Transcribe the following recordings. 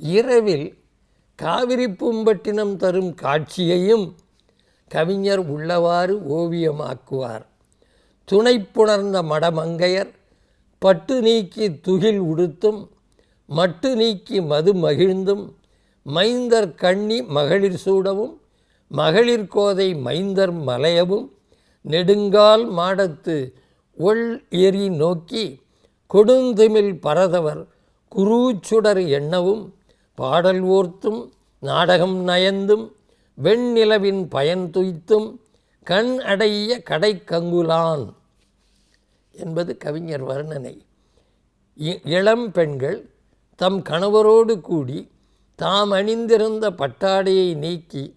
இரவில் காவிரி பூம்பட்டினம் தரும் காட்சியையும் கவிஞர் உள்ளவாறு ஓவியமாக்குவார். துணை புணர்ந்த மடமங்கையர் பட்டு நீக்கி துகில் உடுத்தும் மட்டு நீக்கி மது மகிழ்ந்தும் மைந்தர் கண்ணி மகளிர் சூடவும் மகளிர் கோதை மைந்தர் மலையவும் நெடுங்கால் மாடத்து ஒள் எரி நோக்கி கொடுந்திமில் பரதவர் குரூச்சுடர் எண்ணவும் பாடல் ஓர்த்தும் நாடகம் நயந்தும் வெண்ணிலவின் பயன் துய்த்தும் கண் அடைய கடைக்கங்குலான் என்பது கவிஞர் வர்ணனை. இ- இளம் பெண்கள் தம் கணவரோடு கூடி தாம் அணிந்திருந்த பட்டாடையை நீக்கி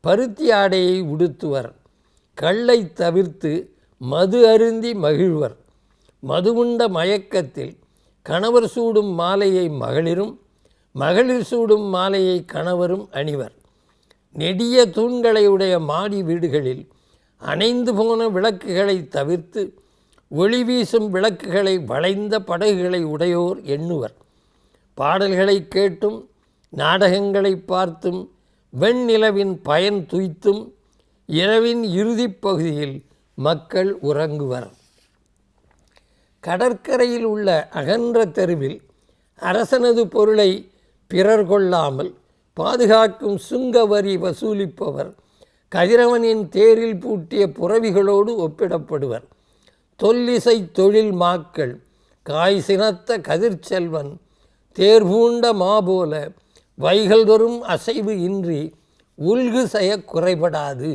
பருத்தி ஆடையை உடுத்துவர். கள்ளை தவிர்த்து மது அருந்தி மகிழ்வர். மது உண்ட மயக்கத்தில் கணவர் சூடும் மாலையை மகளிரும் மகளிர் சூடும் மாலையை கணவரும் அணிவர். நெடிய தூண்களை உடைய மாடி வீடுகளில் அணைந்து போன விளக்குகளை தவிர்த்து ஒளி வீசும் விளக்குகளை வளைந்த படகுகளை உடையோர் எண்ணுவர். பாடல்களை கேட்டும் நாடகங்களை பார்த்தும் வெண்ணிலவின் பயன் துய்த்தும் இரவின் இறுதிப் பகுதியில் மக்கள் உறங்குவர். கடற்கரையில் உள்ள அகன்ற தெருவில் அரசனது பொருளை பிறர் கொள்ளாமல் பாதுகாக்கும் சுங்க வரி வசூலிப்பவர் கதிரவனின் தேரில் பூட்டிய புறவிகளோடு ஒப்பிடப்படுவர். தொல்லிசை தொழில் மாக்கள் காய் சினத்த கதிர்ச்செல்வன் தேர்பூண்ட மாபோல வைகள் வரும் அசைவு இன்றி உல்கு செய்ய குறைபடாது.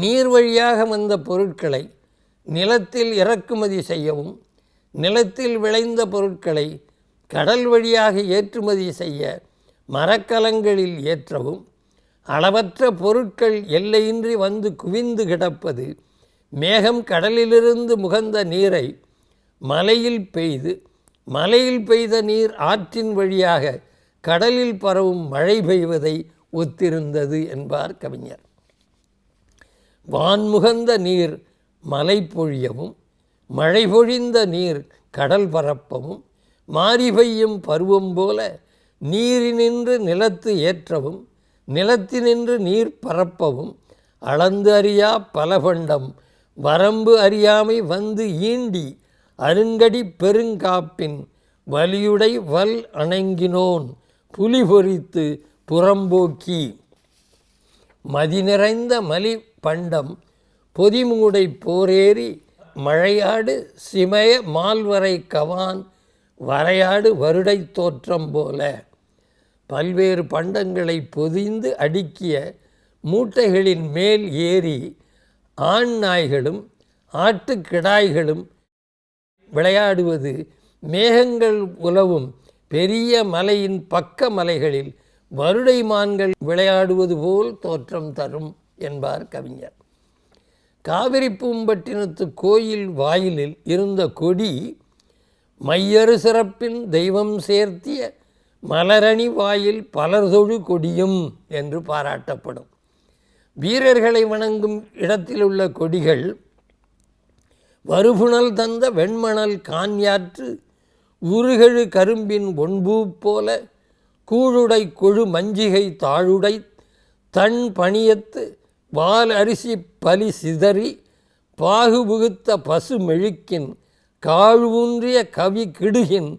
நீர் வழியாக வந்த பொருட்களை நிலத்தில் இறக்குமதி செய்யவும் நிலத்தில் விளைந்த பொருட்களை கடல் வழியாக ஏற்றுமதி செய்ய மரக்கலங்களில் ஏற்றவும் அளவற்ற பொருட்கள் எல்லையின்றி வந்து குவிந்து கிடப்பது மேகம் கடலிலிருந்து முகந்த நீரை மலையில் பெய்து மலையில் பெய்த நீர் ஆற்றின் வழியாக கடலில் பரவும் மழை பெய்வதை ஒத்திருந்தது என்பார் கவிஞர். வான்முகந்த நீர் மலை பொழியவும் மழை பொழிந்த நீர் கடல் பரப்பவும் மாறி பெய்யும் பருவம் போல நீரினின்று நிலத்து ஏற்றவும் நிலத்தினின்று நீர் பரப்பவும் அளந்து அறியா பலபண்டம் வரம்பு அறியாமை வந்து ஈண்டி அருங்கடி பெருங்காப்பின் வலியுடை வல் அணங்கினோன் புலி பொறித்து புறம்போக்கி. மதி நிறைந்த மலி பண்டம் பொதிமூடை போரேறி மழையாடு சிமய மால்வரை கவான் வரையாடு வருடை தோற்றம் போல. பல்வேறு பண்டங்களை பொதிந்து அடுக்கிய மூட்டைகளின் மேல் ஏறி ஆண் நாய்களும் ஆட்டுக்கிடாய்களும் விளையாடுவது மேகங்கள் உலவும் பெரிய மலையின் பக்க மலைகளில் வருடை மான்கள் விளையாடுவது போல் தோற்றம் தரும் என்பார் கவிஞர். காவிரி பூம்பட்டினத்து கோயில் வாயிலில் இருந்த கொடி மையறு சிறப்பின் தெய்வம் சேர்த்திய மலரணி வாயில் பலர் தொழு கொடியும் என்று பாராட்டப்படும். வீரர்களை வணங்கும் இடத்தில் உள்ள கொடிகள் வருபுணல் தந்த வெண்மணல் கான்யாற்று உருகெழு கரும்பின் ஒன்பூ போல கூழுடை கொழு மஞ்சிகை தாழுடை தன் பணியத்து வால் அரிசி பலி சிதறி பாகுபுகுத்த பசு மெழுக்கின் காழ் ஊன்றிய கவி கிடுகின்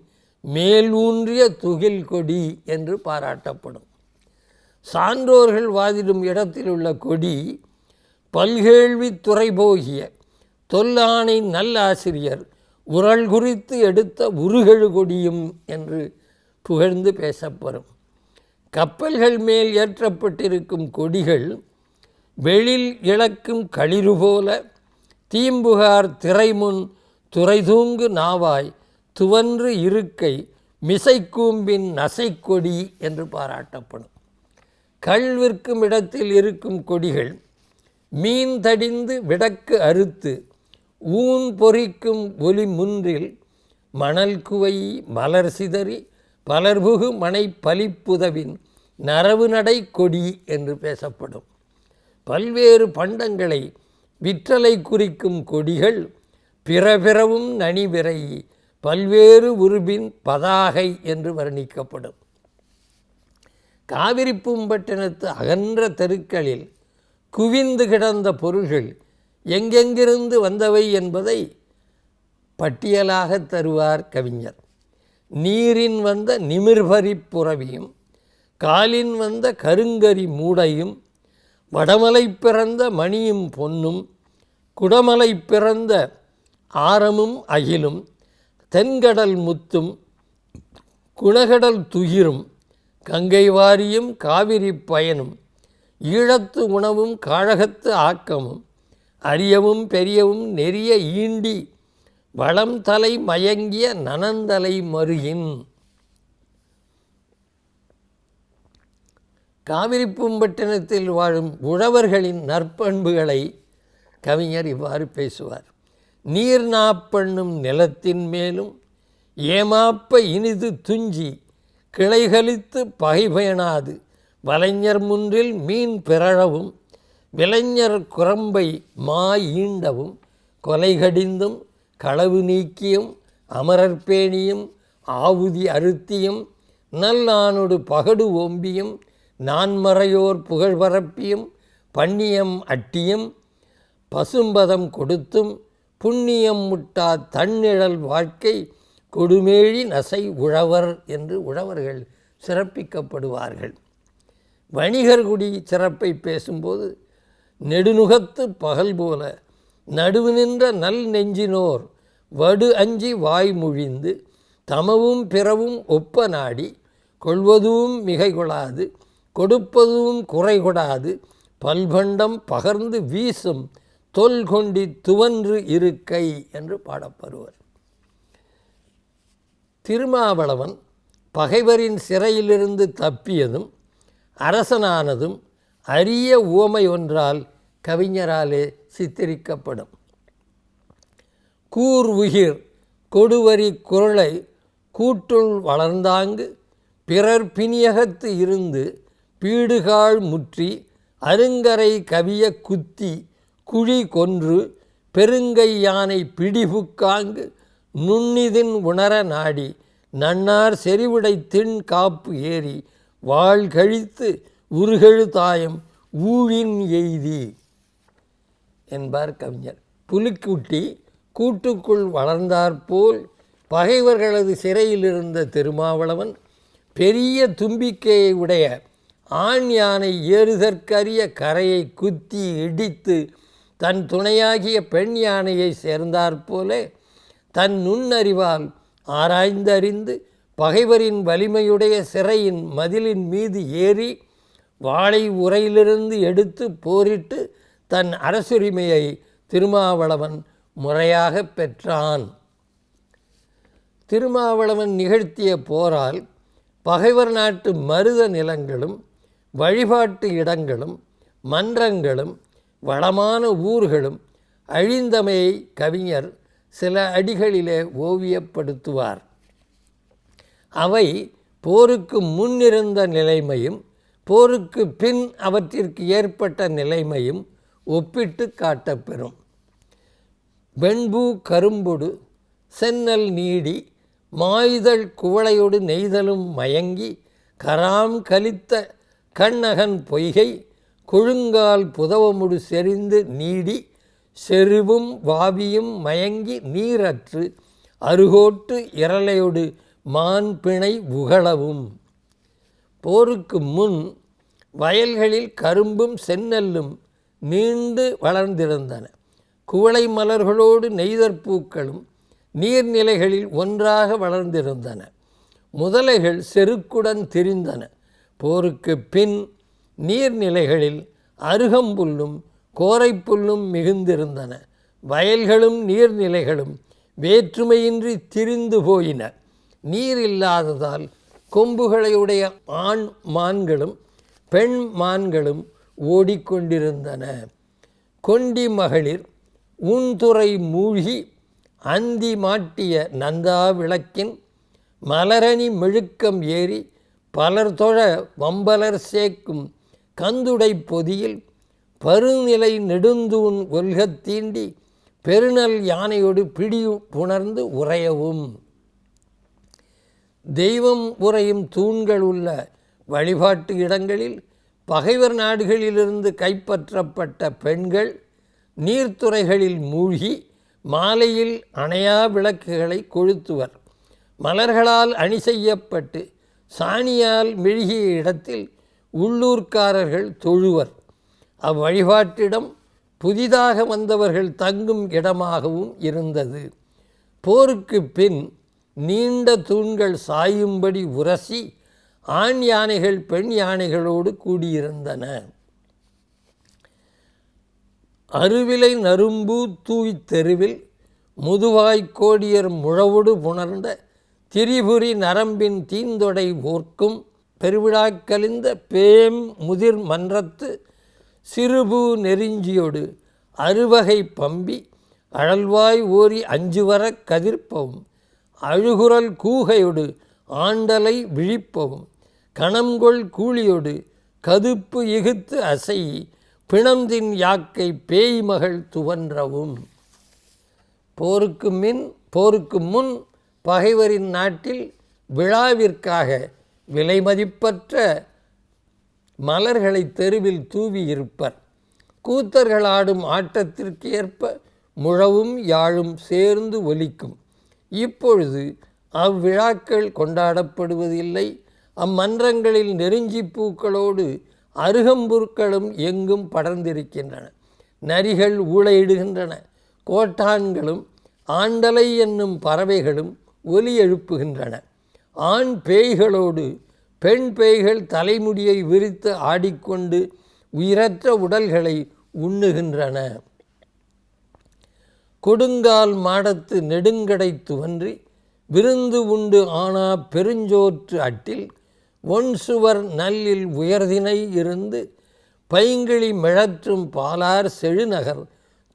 மேல் ஊன்றிய துகில் கொடி என்று பாராட்டப்படும். சான்றோர்கள் வாதிடும் இடத்தில் உள்ள கொடி பல்கேள்வி துறை போகிய தொல்லானை நல்லாசிரியர் உரல் குறித்து எடுத்த உருகெழு கொடியும் என்று புகழ்ந்து பேசப்படும். கப்பல்கள் மேல் ஏற்றப்பட்டிருக்கும் கொடிகள் வெளில் இழக்கும் களிறு போல தீம்புகார் திரைமுன் துறைதூங்கு நாவாய் துவன்று இருக்கை மிசைக்கூம்பின் நசைக்கொடி என்று பாராட்டப்படும். கள் விற்கும் இடத்தில் இருக்கும் கொடிகள் மீன் தடிந்து விடக்கு அறுத்து ஊன் பொறிக்கும் ஒலி முன்றில் மணல் குவை மலர் சிதறி பலர்புகு மனை பலிப்புதவின் நரவு நடை கொடி என்று பேசப்படும். பல்வேறு பண்டங்களை விற்றலை குறிக்கும் கொடிகள் பிறபிறவும் நனிவிரை பல்வேறு உருபின் பதாகை என்று வர்ணிக்கப்படும். காவிரி பூம்பட்டினத்து அகன்ற தெருக்களில் குவிந்து கிடந்த பொருள்கள் எங்கெங்கிருந்து வந்தவை என்பதை பட்டியலாக தருவார் கவிஞர். நீரின் வந்த நிமிர்பரிப்புறவியும் காலின் வந்த கருங்கரி மூடையும் வடமலை பிறந்த மணியும் பொன்னும் குடமலை பிறந்த ஆரமும் அகிலும் தென்கடல் முத்தும் குணகடல் துகிரும் கங்கை வாரியும் காவிரி பயனும் ஈழத்து உணவும் காழகத்து ஆக்கமும் அரியவும் பெரியவும் நெறிய ஈண்டி வளம் தலை மயங்கிய நனந்தலை மருகின். காவிரி பூம்பட்டினத்தில் வாழும் உழவர்களின் நற்பண்புகளை கவிஞர் இவ்வாறு பேசுவார். நீர் நாப்பண்ணும் நிலத்தின் மேலும் ஏமாப்ப இனிது துஞ்சி கிளைகளித்து பகைபயனாது. வலைஞர் முன்றில் மீன் பிறழவும் விளைஞர் குரம்பை மா ஈண்டவும் கொலைகடிந்தும் களவு நீக்கியும் அமரர்பேணியும் ஆவுதி அறுத்தியும் நல்லானொடு பகடு ஓம்பியும் நான்மறையோர் புகழ் பரப்பியும் பண்ணியம் அட்டியும் பசும்பதம் கொடுத்தும் புண்ணியம் முட்டா தன்னிழல் வாழ்க்கை கொடுமேழி நசை உழவர் என்று உழவர்கள் சிறப்பிக்கப்படுவார்கள். வணிகர்குடி சிறப்பை பேசும்போது நெடுநுகத்து பகல் போல நடுவு நின்ற நல் நெஞ்சினோர் வடு அஞ்சி வாய் முழிந்து தமவும் பிறவும் ஒப்ப நாடி கொள்வதும் மிகை கொளாது கொடுப்பதும் குறைகொடாது பல்பண்டம் பகர்ந்து வீசும் தொல்கொண்டி துவன்று இருக்கை என்று பாடப்படுவர். திருமாவளவன் பகைவரின் சிறையிலிருந்து தப்பியதும் அரசனானதும் அரிய உவமை ஒன்றால் கவிஞராலே சித்தரிக்கப்படும். கூர் உயிர் கொடுவரி குரலை கூட்டுள் வளர்ந்தாங்கு பிறர் பிணியகத்து இருந்து பீடுகாள் முற்றி அருங்கரை கவிய குத்தி குழி கொன்று பெருங்கை யானை பிடிபுக்காங்கு நுண்ணிதின் உணர நாடி நன்னார் செறிவுடை திண் காப்பு ஏறி வாழ் கழித்து உருகெழு தாயம் ஊழின் எய்தி. என்பார் கவிஞர். புலிக்குட்டி கூட்டுக்குள் வளர்ந்தாற்போல் பகைவர்களது சிறையிலிருந்த திருமாவளவன் பெரிய தும்பிக்கையை உடைய ஆண் யானை ஏறுதற்கரிய கரையை குத்தி இடித்து தன் துணையாகிய பெண் யானையை சேர்ந்தாற்போலே தன் நுண்ணறிவால் ஆராய்ந்தறிந்து பகைவரின் வலிமையுடைய சிறையின் மதிலின் மீது ஏறி வாளை உரையிலிருந்து எடுத்து போரிட்டு தன் அரசுரிமையை திருமாவளவன் முறையாக பெற்றான். திருமாவளவன் நிகழ்த்திய போரால் பகைவர் நாட்டு மருத நிலங்களும் வழிபாட்டு இடங்களும் மன்றங்களும் வளமான ஊர்களும் அழிந்தமையை கவிஞர் சில அடிகளிலே ஓவியப்படுத்துவார். அவை போருக்கு முன்னிருந்த நிலைமையும் போருக்கு பின் அவற்றிற்கு ஏற்பட்ட நிலைமையும் ஒப்பிட்டு காட்டப்பெறும். வெண்பூ கரும்புடு சென்னல் நீடி மாயுதழ் குவளையொடு நெய்தலும் மயங்கி கராம் கலித்த கண்ணகன் பொய்கை கொழுங்கால் புதவமுடு செறிந்து நீடி செருவும் வாவியும் மயங்கி நீரற்று அருகோட்டு இரளையொடு மான் பிணை உகளவும் போருக்கு முன் வயல்களில் கரும்பும் செந்நெல்லும் நீண்டு வளர்ந்திருந்தன. குவளை மலர்களோடு நெய்தற்பூக்களும் நீர்நிலைகளில் ஒன்றாக வளர்ந்திருந்தன. முதலைகள் செருக்குடன் திரிந்தன. போருக்கு பின் நீர்நிலைகளில் அருகம்புல்லும் கோரைப்புல்லும் மிகுந்திருந்தன. வயல்களும் நீர்நிலைகளும் வேற்றுமையின்றி திரிந்து போயின. நீர் இல்லாததால் கொம்புகளையுடைய ஆண் மான்களும் பெண் மான்களும் ஓடிக்கொண்டிருந்தன. கொண்டி மகளிர் ஊன்துறை மூழ்கி அந்தி மாட்டிய நந்தா விளக்கின் மலரணி மெழுக்கம் ஏறி பலர் தொழ வம்பலர் சேக்கும் கந்துடை பொதியில் பருநிலை நெடுந்தூண் ஒல்கத் தீண்டி பெருநல் யானையோடு பிடி புணர்ந்து உறையவும். தெய்வம் உறையும் தூண்கள் உள்ள வழிபாட்டு இடங்களில் பகைவர் நாடுகளிலிருந்து கைப்பற்றப்பட்ட பெண்கள் நீர்த்துறைகளில் மூழ்கி மாலையில் அணையா விளக்குகளை கொளுத்துவர். மலர்களால் அணி செய்யப்பட்டு சாணியால் மெழுகிய இடத்தில் உள்ளூர்க்காரர்கள் தொழுவர். அவ்வழிபாட்டிடம் புதிதாக வந்தவர்கள் தங்கும் இடமாகவும் இருந்தது. போருக்கு பின் நீண்ட தூண்கள் சாயும்படி உரசி ஆண் யானைகள் பெண் யானைகளோடு கூடியிருந்தன. அருவிலை நரும்பு தூய் தெருவில் முதுவாய் கோடியர் முழவுடு புணர்ந்த திரிபுரி நரம்பின் தீந்தொடை ஓர்க்கும் பெருவிழாக்கலிந்த பேம் முதிர் மன்றத்து சிறுபூ நெறிஞ்சியொடு அறுவகை பம்பி அழல்வாய் ஓரி அஞ்சுவர கதிர்ப்பவும் அழுகுரல் கூகையொடு ஆண்டலை விழிப்பவும் கணம்கொள் கூலியொடு கதுப்பு இகுத்து அசை பிணந்தின் யாக்கை பேய் மகள் துவன்றவும். போருக்கு மின் போருக்கு முன் பகைவரின் நாட்டில் விழாவிற்காக விலைமதிப்பற்ற மலர்களை தெருவில் தூவி இருப்பர். கூத்தர்கள் ஆடும் ஆட்டத்திற்கு ஏற்ப முழவும் யாழும் சேர்ந்து ஒலிக்கும். இப்பொழுது அவ்விழாக்கள் கொண்டாடப்படுவதில்லை. அம்மன்றங்களில் நெருஞ்சி பூக்களோடு அருகம்புற்களும் எங்கும் படர்ந்திருக்கின்றன. நரிகள் ஊழையிடுகின்றன கோட்டான்களும் ஆண்டலை என்னும் பறவைகளும் ஒலி எழுப்புகின்றன. ஆண் பேய்களோடு பெண் பேய்கள் தலைமுடியை விரித்து ஆடிக்கொண்டு உயிரற்ற உடல்களை உண்ணுகின்றன. கொடுங்கால் மாடத்து நெடுங்கடை துவன்றி விருந்து உண்டு ஆனா பெருஞ்சோற்று அட்டில் ஒன் சுவர் நல்லில் உயர்தினை இருந்து பைங்கிழி மிழற்றும் பாலார் செழுநகர்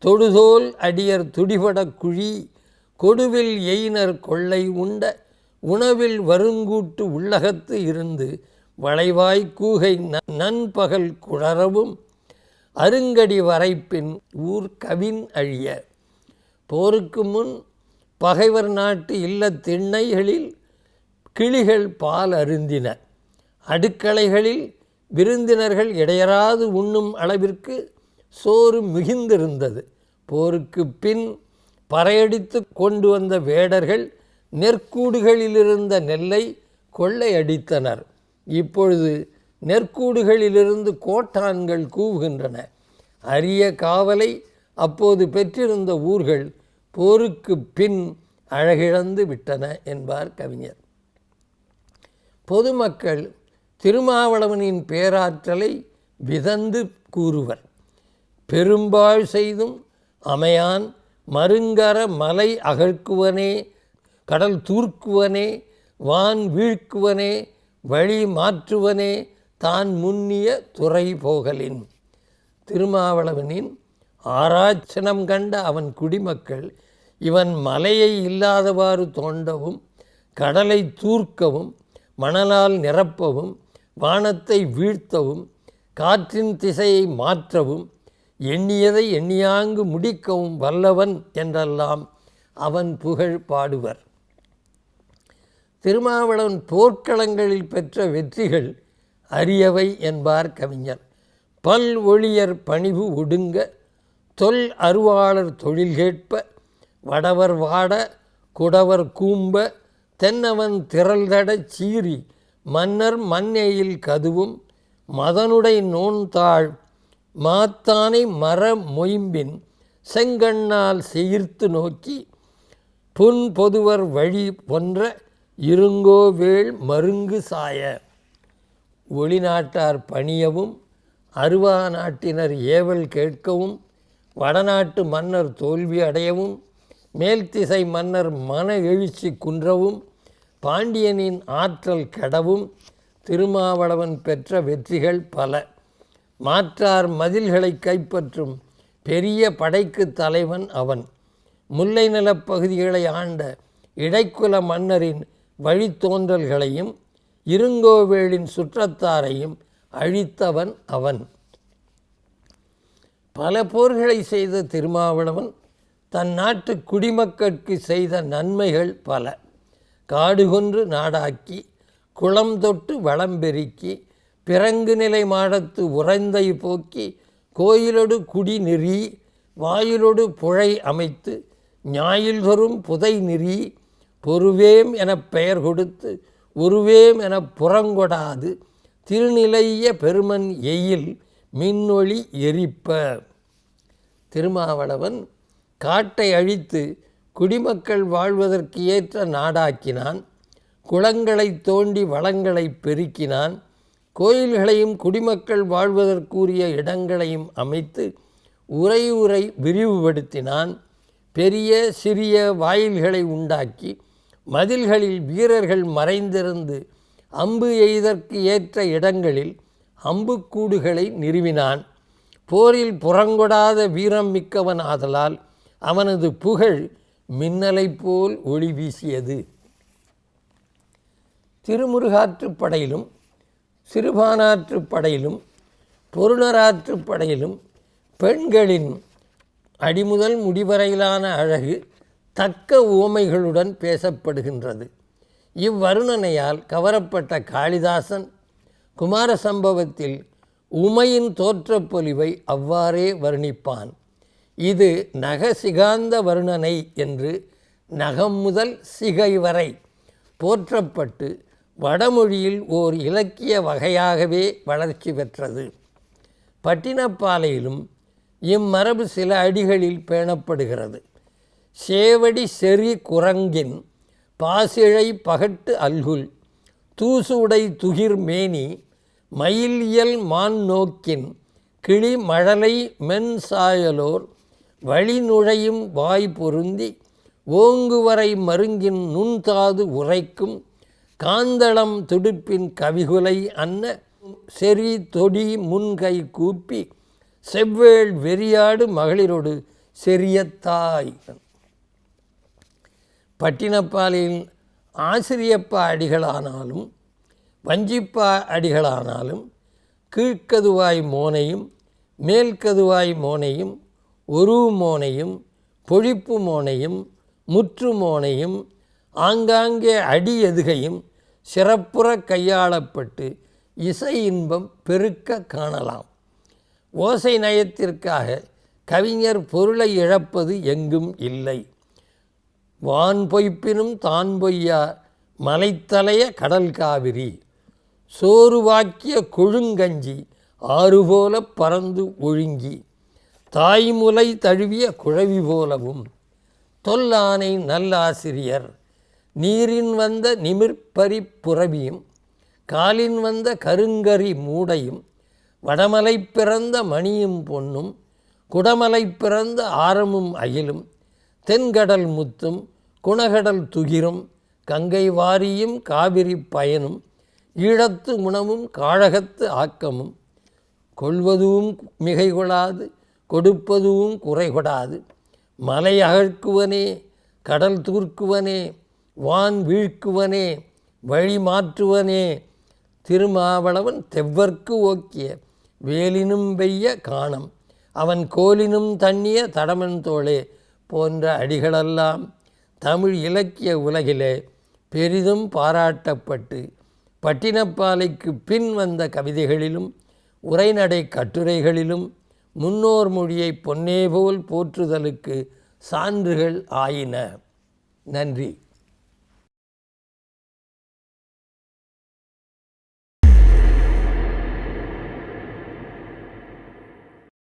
தொடுதோல் அடியர் துடிபட குழி கொடுவில் எயினர் கொள்ளை உண்ட உணவில் வருங்கூட்டு உள்ளகத்து இருந்து வளைவாய் கூகை நண்பகல் குளரவும் அருங்கடி வரைப்பின் ஊர் கவின் அழிய போருக்கு முன் பகைவர் நாட்டு இல்ல திண்ணைகளில் கிளிகள் பால் அருந்தின அடுக்களைகளில் விருந்தினர்கள் இடையராது உண்ணும் அளவிற்கு சோறு மிகுந்திருந்தது. போருக்கு பின் பறையடித்து கொண்டு வந்த வேடர்கள் நெற்கூடுகளிலிருந்த நெல்லை கொள்ளையடித்தனர் இப்பொழுது நெற்கூடுகளிலிருந்து கோட்டான்கள் கூவுகின்றன. அரிய காவலை அப்போது பெற்றிருந்த ஊர்கள் போருக்கு பின் அழகிழந்து விட்டன என்பார் கவிஞர். பொதுமக்கள் திருமாவளவனின் பேராற்றலை விதந்து கூறுவர். பெரும்பாழ் செய்தும் அமையான் மருங்கர மலை அகழ்க்குவனே கடல் தூர்க்குவனே வான் வீழ்க்குவனே வழி மாற்றுவனே தான் முன்னிய துறை போகலின். திருமாவளவனின் ஆராய்ச்சனம் கண்ட அவன் குடிமக்கள் இவன் மலையை இல்லாதவாறு தோண்டவும் கடலை தூர்க்கவும் மணலால் நிரப்பவும் வானத்தை வீழ்த்தவும் காற்றின் திசையை மாற்றவும் எண்ணியதை எண்ணியாங்கு முடிக்கவும் வல்லவன் என்றெல்லாம் அவன் புகழ் பாடுவர். திருமாவளவன் போர்க்களங்களில் பெற்ற வெற்றிகள் அரியவை என்பார் கவிஞர். பல் ஒளியர் பணிவு ஒடுங்க தொல் அருவாளர் தொழில் கேட்ப வடவர் வாட குடவர் கூம்ப தென்னவன் திரள்தடச் சீறி மன்னர் மண்ணேயில் கதுவும் மதனுடை நோன்தாள் மாத்தானை மர மொயம்பின் செங்கண்ணால் செயிர்த்து நோக்கி புன் பொதுவர் வழி போன்ற இருங்கோவேள் மருங்கு சாய. ஒளிநாட்டார் பணியவும் அருவா நாட்டினர் ஏவல் கேட்கவும் வடநாட்டு மன்னர் தோல்வி அடையவும் மேல்திசை மன்னர் மன எழுச்சி குன்றவும் பாண்டியனின் ஆற்றல் கெடவும் திருமாவளவன் பெற்ற வெற்றிகள் பல. மாற்றார் மதில்களை கைப்பற்றும் பெரிய படைக்கு தலைவன் அவன். முல்லை நிலப்பகுதிகளை ஆண்ட இடைக்குல மன்னரின் வழித்தோன்றல்களையும் இருங்கோவேளின் சுற்றத்தாரையும் அழித்தவன் அவன். பல போர்களை செய்த திருமாவளவன் தன் நாட்டு குடிமக்கட்கு செய்த நன்மைகள் பல. காடுகொன்று நாடாக்கி குளம் தொட்டு வளம் பெருக்கி பிறங்கு நிலை மாடத்து உறைந்தை போக்கி கோயிலொடு குடி நெறி வாயிலொடு புழை அமைத்து ஞாயில் தோறும் புதை நெறி பொறுவேம் என பெயர் கொடுத்து உருவேம் எனப் புறங்கொடாது திருநிலைய பெருமன் எயில் மின்னொளி எரிப்ப. திருமாவளவன் காட்டை அழித்து குடிமக்கள் வாழ்வதற்கு ஏற்ற நாடாக்கினான் குளங்களை தோண்டி வளங்களை பெருக்கினான் கோயில்களையும் குடிமக்கள் வாழ்வதற்குரிய இடங்களையும் அமைத்து உரை உரை விரிவுபடுத்தினான் பெரிய சிறிய வாயில்களை உண்டாக்கி மதில்களில் வீரர்கள் மறைந்திருந்து அம்பு எய்தற்கு ஏற்ற இடங்களில் அம்புக்கூடுகளை நிறுவினான். போரில் புறங்கொடாத வீரம் மிக்கவன் ஆதலால் அவனது புகழ் மின்னலைப் போல் ஒளி வீசியது. திருமுருகாற்றுப் படையிலும் சிறுபானாற்றுப் படையிலும் பொருணராற்றுப் படையிலும் பெண்களின் அடிமுதல் முடிவரையிலான அழகு தக்க உவமைகளுடன் பேசப்படுகின்றது. இவ்வருணனையால் கவரப்பட்ட காளிதாசன் குமார சம்பவத்தில் உமையின் தோற்றப்பொலிவை அவ்வாறே வர்ணிப்பான். இது நகசிகாந்த வருணனை என்று நகம் முதல் சிகை வரை போற்றப்பட்டு வடமொழியில் ஓர் இலக்கிய வகையாகவே வளர்ச்சி பெற்றது. பட்டினப்பாலையிலும் இம்மரபு சில அடிகளில் பேணப்படுகிறது. சேவடி செறி குரங்கின் பாசிழை பகட்டு அல்குல் தூசுடை துகிர் மேனி மயில் மான் நோக்கின் கிளி மழலை மென் சாயலோர் வழி நுழையும் வாய் பொருந்தி ஓங்குவரை மருங்கின் நுண்தாது உரைக்கும் காந்தளம் துடுப்பின் கவிகுலை அன்ன செறி தொடி முன்கை கூப்பி செவ்வேள் வெறியாடு மகளிரோடு செரியத்தாய் பட்டினப்பாலையில் ஆசிரியப்பா அடிகளானாலும் வஞ்சிப்பா அடிகளானாலும் கீழ்க்கதுவாய் மோனையும் மேல்கதுவாய் மோனையும் ஒரு மோனையும் பொழிப்பு மோனையும் முற்று மோனையும் ஆங்காங்கே அடி எதுகையும் சிறப்புற கையாளப்பட்டு இசை இன்பம் பெருக்க காணலாம். ஓசை நயத்திற்காக கவிஞர் பொருளை இழப்பது எங்கும் இல்லை. வான் பொய்ப்பினும் தான் பொய்யா? மலைத்தலைய கடல் காவிரி. சோறுவாக்கிய கொழுங்கஞ்சி ஆறுபோல பறந்து ஒழுங்கி. தாய்முலை தழுவிய குழவி போலவும். தொல்லானை நல்லாசிரியர் நீரின் வந்த நிமிர்பரி புறவியும் காலின் வந்த கருங்கரி மூடையும் வடமலை பிறந்த மணியும் பொன்னும் குடமலை பிறந்த ஆரமும் அயிலும் தென்கடல் முத்தும் குணகடல் துகிரும் கங்கை வாரியும் காவிரி பயனும் ஈழத்து உணவும் காழகத்து ஆக்கமும். கொள்வதும் மிகை கொளாது கொடுப்பதும் குறை கொடாது மலை அகழ்க்குவனே கடல் தூர்க்குவனே வான் வீழ்க்குவனே வழி மாற்றுவனே. திருமாவளவன் தெவ்வர்க்கு ஓக்கிய வேலினும் வெய்ய காணம். அவன் கோலினும் தண்ணிய தடமன் தோளே போன்ற அடிகளெல்லாம் தமிழ் இலக்கிய உலகிலே பெரிதும் பாராட்டப்பட்டு பட்டினப்பாலைக்கு பின் வந்த கவிதைகளிலும் உரைநடை கட்டுரைகளிலும் முன்னோர் மொழியை பொன்னே போல் போற்றுதலுக்கு சான்றுகள் ஆயின. நன்றி.